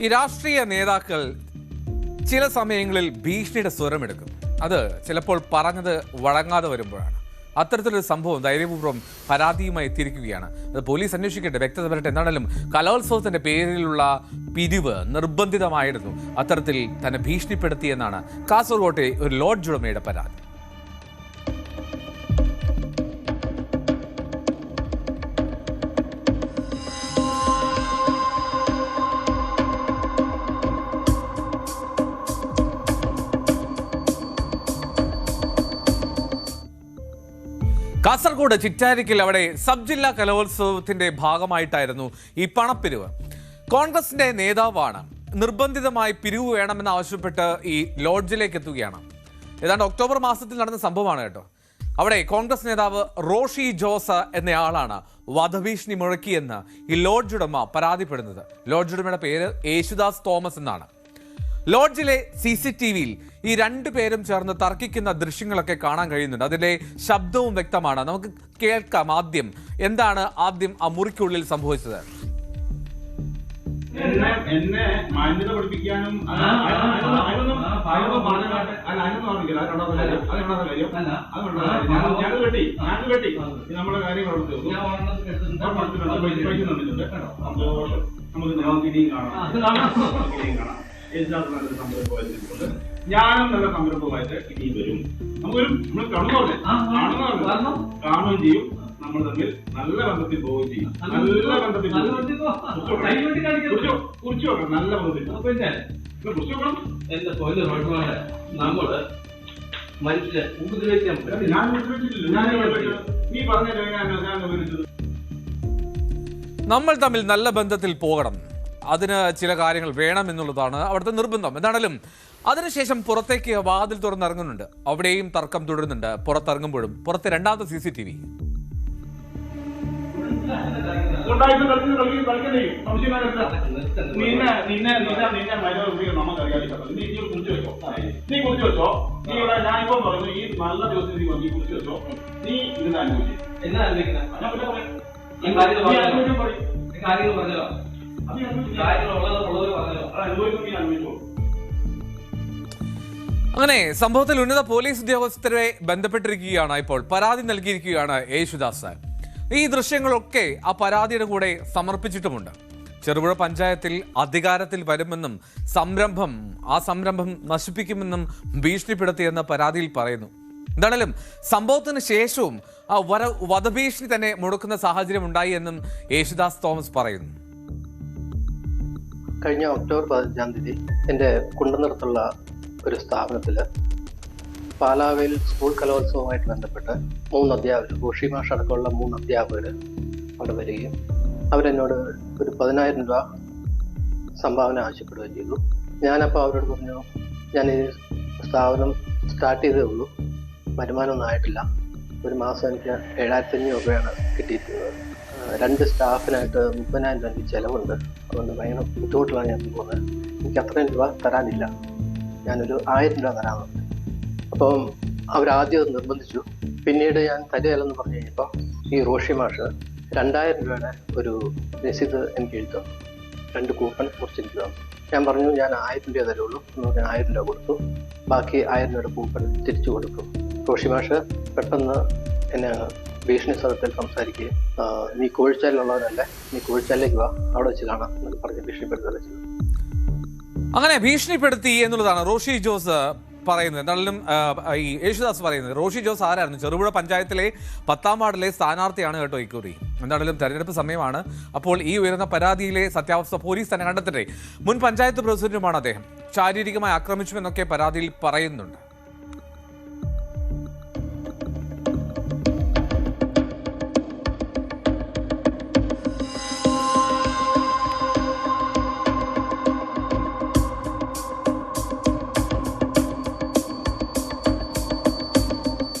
ഈ രാഷ്ട്രീയ നേതാക്കൾ ചില സമയങ്ങളിൽ ഭീഷണിയുടെ സ്വരമെടുക്കും അത് ചിലപ്പോൾ പറഞ്ഞത് വഴങ്ങാതെ വരുമ്പോഴാണ്. അത്തരത്തിലൊരു സംഭവം ധൈര്യപൂർവം പരാതിയുമായി എത്തിയിരിക്കുകയാണ്. അത് പോലീസ് അന്വേഷിക്കട്ടെ വ്യക്തത വരട്ടെ. എന്താണേലും കലോത്സവത്തിന്റെ പേരിലുള്ള പിരിവ് നിർബന്ധിതമായിരുന്നു. അത്തരത്തിൽ തന്നെ ഭീഷണിപ്പെടുത്തിയെന്നാണ് കാസർകോട്ടെ ഒരു ലോഡ്ജ് ഉടമയുടെ പരാതി. കാസർഗോഡ് ചിറ്റാരിക്കൽ അവിടെ സബ് ജില്ലാ കലോത്സവത്തിന്റെ ഭാഗമായിട്ടായിരുന്നു ഈ പണപ്പിരിവ്. കോൺഗ്രസിന്റെ നേതാവാണ് നിർബന്ധിതമായി പിരിവ് വേണമെന്ന് ആവശ്യപ്പെട്ട് ഈ ലോഡ്ജിലേക്ക് എത്തുകയാണ്. ഏതാണ്ട് ഒക്ടോബർ മാസത്തിൽ നടന്ന സംഭവമാണ് കേട്ടോ. അവിടെ കോൺഗ്രസ് നേതാവ് റോഷി ജോസ് എന്നയാളാണ് വധഭീഷണി മുഴക്കിയെന്ന് ഈ ലോഡ്ജ് ഉടമ പരാതിപ്പെടുന്നത്. ലോഡ്ജ് ഉടമയുടെ പേര് യേശുദാസ് തോമസ് എന്നാണ്. ലോഡ്ജിലെ സി സി ടി വിയിൽ ഈ രണ്ടു പേരും ചേർന്ന് തർക്കിക്കുന്ന ദൃശ്യങ്ങളൊക്കെ കാണാൻ കഴിയുന്നുണ്ട് അതിലെ ശബ്ദവും വ്യക്തമാണ് നമുക്ക് കേൾക്കാം ആദ്യം എന്താണ് ആദ്യം ആ മുറിക്കുള്ളിൽ സംഭവിച്ചത് എന്നെ എന്നെ മാന്യത പഠിപ്പിക്കാനും കാര്യം. നമുക്ക് കാണാം നല്ലൊരു സംരംഭമായിട്ട് ജ്ഞാനം നല്ല സംരംഭമായിട്ട് ഇനിയും വരും. നമുക്കൊരു നമ്മൾ കാണുന്നതല്ലേ കാണുകയും ചെയ്യും. നമ്മൾ തമ്മിൽ നല്ല ബന്ധത്തിൽ പോവുകയും ചെയ്യും. നല്ല ബന്ധത്തിൽ കുറിച്ചു വെക്കണം നല്ല ബന്ധത്തിൽ. പിന്നെ ഇത് കുറിച്ച് വെക്കണം എന്റെ തൊഴിൽ റോഡ്മാനെ നമ്മൾ മനുഷ്യരെ ഉപദ്രവിക്കാൻ ഞാൻ ഞാൻ. നീ പറഞ്ഞ ഞാൻ നമ്മൾ തമ്മിൽ നല്ല ബന്ധത്തിൽ പോകണം. അതിന് ചില കാര്യങ്ങൾ വേണം എന്നുള്ളതാണ് അവിടുത്തെ നിർബന്ധം. എന്താണേലും അതിനുശേഷം പുറത്തേക്ക് വാതിൽ തുറന്നിറങ്ങുന്നുണ്ട്. അവിടെയും തർക്കം തുടരുന്നുണ്ട്. പുറത്തിറങ്ങുമ്പോഴും. പുറത്തെ രണ്ടാമത്തെ സി സി ടി വി. നീ നീ കുറിച്ച് വെച്ചോ. നീ കുറിച്ച് വെച്ചോ. നീ ഇവിടെ ഞാൻ ഇപ്പം പറഞ്ഞു ഈ നല്ല ദിവസം നീ വന്ന് നീ കുറിച്ച് വെച്ചോ. നീ ഇതിനെ അനുഭവിച്ചു എന്നാ അനുഭവിക്കുന്നത് ഞാൻ പിന്നെ പറയാം. നീ കാര്യങ്ങൾ നീ അങ്ങനെ സംഭവത്തിൽ ഉന്നത പോലീസ് ഉദ്യോഗസ്ഥരെ ബന്ധപ്പെട്ടിരിക്കുകയാണ് ഇപ്പോൾ. പരാതി നൽകിയിരിക്കുകയാണ് യേശുദാസ് ഈ ദൃശ്യങ്ങളൊക്കെ ആ പരാതിയുടെ കൂടെ സമർപ്പിച്ചിട്ടുമുണ്ട്. ചെറുപുഴ പഞ്ചായത്തിൽ അധികാരത്തിൽ വരുമെന്നും സംരംഭം ആ സംരംഭം നശിപ്പിക്കുമെന്നും ഭീഷണിപ്പെടുത്തിയെന്ന പരാതിയിൽ പറയുന്നു. എന്താണേലും സംഭവത്തിന് ശേഷവും ആ വധഭീഷണി തന്നെ മുടക്കുന്ന സാഹചര്യം ഉണ്ടായി എന്നും യേശുദാസ് തോമസ് പറയുന്നു. കഴിഞ്ഞ ഒക്ടോബർ പതിനഞ്ചാം തീയതി എന്റെ കുണ്ടനിറത്തുള്ള ഒരു സ്ഥാപനത്തിൽ പാലാവയിൽ സ്കൂൾ കലോത്സവവുമായിട്ട് ബന്ധപ്പെട്ട് മൂന്ന് അധ്യാപകർ ഘോഷി മാഷ അടക്കമുള്ള മൂന്ന് അധ്യാപകർ അവിടെ വരികയും അവരെന്നോട് ഒരു പതിനായിരം രൂപ സംഭാവന ആവശ്യപ്പെടുകയും ചെയ്തു. ഞാനപ്പോൾ അവരോട് പറഞ്ഞു ഞാൻ ഈ സ്ഥാപനം സ്റ്റാർട്ട് ചെയ്തേ ഉള്ളൂ. വരുമാനമൊന്നും ആയിട്ടില്ല. ഒരു മാസം എനിക്ക് ഏഴായിരത്തി അഞ്ഞൂറ് രൂപയാണ് ആ, രണ്ട് സ്റ്റാഫിനായിട്ട് മുപ്പതിനായിരം രൂപ ചിലവുണ്ട്. അതുകൊണ്ട് ഭയങ്കര ബുദ്ധിമുട്ടിലാണ് ഞാൻ പോകുന്നത്. എനിക്ക് അത്രയും രൂപ തരാനില്ല. ഞാനൊരു ആയിരം രൂപ തരാമെന്ന് അപ്പം അവരാദ്യം നിർബന്ധിച്ചു. പിന്നീട് ഞാൻ തരികയല്ലെന്ന് പറഞ്ഞു കഴിഞ്ഞപ്പോൾ ഈ റോഷി മാഷ് രണ്ടായിരം രൂപയുടെ ഒരു രസീത് എനിക്ക് എഴുതി തന്നു. രണ്ട് കൂപ്പൺ മുറിച്ച് എനിക്ക് തന്നു. ഞാൻ പറഞ്ഞു ഞാൻ ആയിരം രൂപ തരുള്ളൂ. എന്ന് പറഞ്ഞാൽ ആയിരം രൂപ കൊടുത്തു. ബാക്കി ആയിരം രൂപയുടെ കൂപ്പൺ തിരിച്ചു കൊടുക്കും റോഷി മാഷ് പെട്ടെന്ന് എന്നെ ഭീഷണി സ്വരത്തിൽ സംസാരിക്കുകയും "ആ, നീ കോഴിച്ചാലിലുള്ളവരല്ലേ നീ കോഴിച്ചാലിലേക്ക് വാ. അവിടെ വെച്ച് കാണാം എന്നൊക്കെ പറഞ്ഞ് ഭീഷണിപ്പെടുത്തുക ചെയ്തു. അങ്ങനെ ഭീഷണിപ്പെടുത്തി എന്നുള്ളതാണ് റോഷി ജോസ് പറയുന്നത്. എന്തായാലും ഈ യേശുദാസ് പറയുന്നത്. റോഷി ജോസ് ആരായിരുന്നു? ചെറുപുഴ പഞ്ചായത്തിലെ പത്താം വാർഡിലെ സ്ഥാനാർത്ഥിയാണ് കേട്ടോ ഇക്കുറി. എന്താണെങ്കിലും തെരഞ്ഞെടുപ്പ് സമയമാണ്. അപ്പോൾ ഈ ഉയർന്ന പരാതിയിലെ സത്യാവസ്ഥ പോലീസ് തന്നെ കണ്ടെത്തട്ടെ. മുൻ പഞ്ചായത്ത് പ്രസിഡന്റുമാണ് അദ്ദേഹം. ശാരീരികമായി ആക്രമിച്ചു എന്നൊക്കെ പരാതിയിൽ പറയുന്നുണ്ട്.